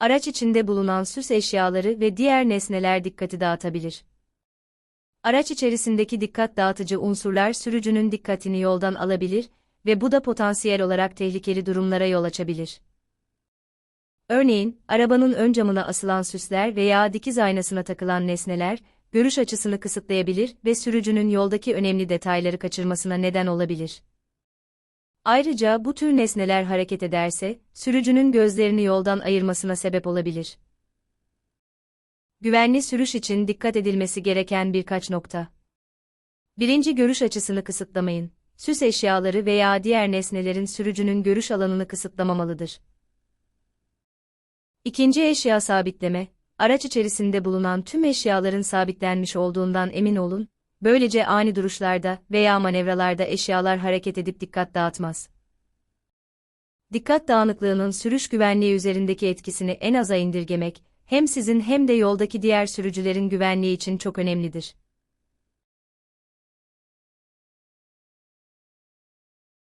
Araç içinde bulunan süs eşyaları ve diğer nesneler dikkati dağıtabilir. Araç içerisindeki dikkat dağıtıcı unsurlar sürücünün dikkatini yoldan alabilir ve bu da potansiyel olarak tehlikeli durumlara yol açabilir. Örneğin, arabanın ön camına asılan süsler veya dikiz aynasına takılan nesneler, görüş açısını kısıtlayabilir ve sürücünün yoldaki önemli detayları kaçırmasına neden olabilir. Ayrıca bu tür nesneler hareket ederse, sürücünün gözlerini yoldan ayırmasına sebep olabilir. Güvenli sürüş için dikkat edilmesi gereken birkaç nokta. Birinci görüş açısını kısıtlamayın. Süs eşyaları veya diğer nesnelerin sürücünün görüş alanını kısıtlamamalıdır. İkinci eşya sabitleme. Araç içerisinde bulunan tüm eşyaların sabitlenmiş olduğundan emin olun. Böylece ani duruşlarda veya manevralarda eşyalar hareket edip dikkat dağıtmaz. Dikkat dağınıklığının sürüş güvenliği üzerindeki etkisini en aza indirgemek, hem sizin hem de yoldaki diğer sürücülerin güvenliği için çok önemlidir.